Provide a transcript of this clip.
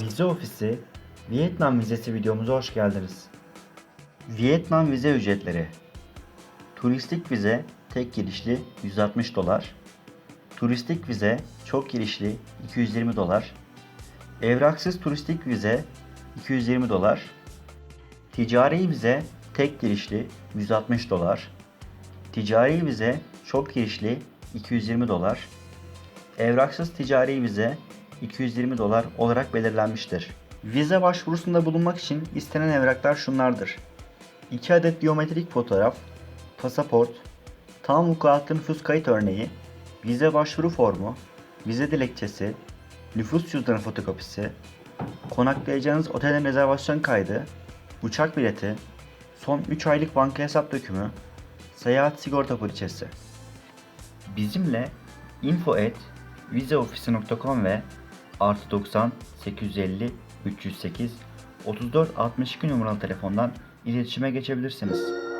Vize Ofisi Vietnam vizesi videomuza hoş geldiniz. Vietnam vize ücretleri Turistik vize tek girişli 160 dolar. Turistik vize çok girişli 220 dolar. Evraksız turistik vize 220 dolar. Ticari vize tek girişli 160 dolar. Ticari vize çok girişli 220 dolar. Evraksız ticari vize 220 dolar olarak belirlenmiştir. Vize başvurusunda bulunmak için istenen evraklar şunlardır. 2 adet biyometrik fotoğraf, pasaport, tam vukuatlı nüfus kayıt örneği, vize başvuru formu, vize dilekçesi, nüfus cüzdanı fotokopisi, konaklayacağınız otelin rezervasyon kaydı, uçak bileti, son 3 aylık banka hesap dökümü, seyahat sigorta poliçesi. Bizimle info at ve artı 90 850 308 34 62 numaralı telefondan iletişime geçebilirsiniz.